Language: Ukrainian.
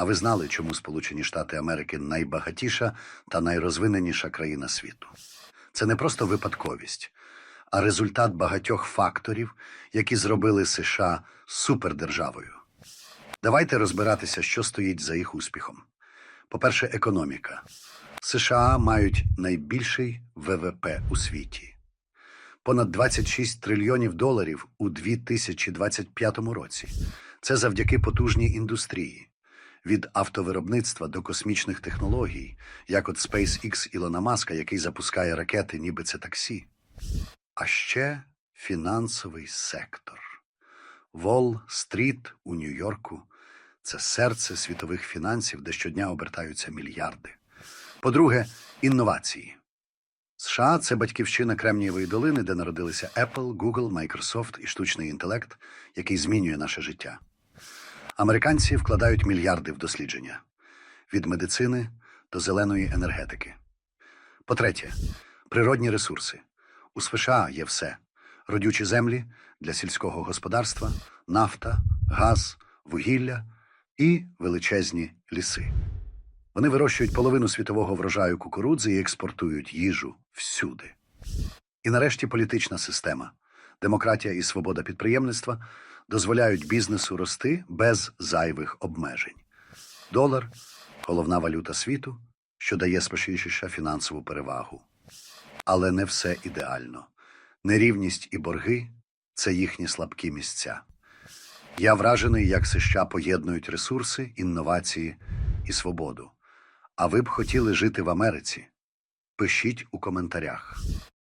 А ви знали, чому Сполучені Штати Америки найбагатіша та найрозвиненіша країна світу? Це не просто випадковість, а результат багатьох факторів, які зробили США супердержавою. Давайте розбиратися, що стоїть за їх успіхом. По-перше, економіка. США мають найбільший ВВП у світі. Понад 26 трильйонів доларів у 2025 році. Це завдяки потужній індустрії. Від автовиробництва до космічних технологій, як от SpaceX Ілона Маска, який запускає ракети, ніби це таксі. А ще фінансовий сектор. Волл-стріт у Нью-Йорку це серце світових фінансів, де щодня обертаються мільярди. По-друге, інновації. США це батьківщина Кремнієвої долини, де народилися Apple, Google, Microsoft і штучний інтелект, який змінює наше життя. Американці вкладають мільярди в дослідження від медицини до зеленої енергетики. По-третє, природні ресурси. У США є все: родючі землі для сільського господарства, нафта, газ, вугілля і величезні ліси. Вони вирощують половину світового врожаю кукурудзи і експортують їжу всюди. І нарешті політична система. Демократія і свобода підприємництва дозволяють бізнесу рости без зайвих обмежень. Долар головна валюта світу, що дає спешніше фінансову перевагу. Але не все ідеально. Нерівність і борги це їхні слабкі місця. Я вражений, як США поєднують ресурси, інновації і свободу. А ви б хотіли жити в Америці? Пишіть у коментарях.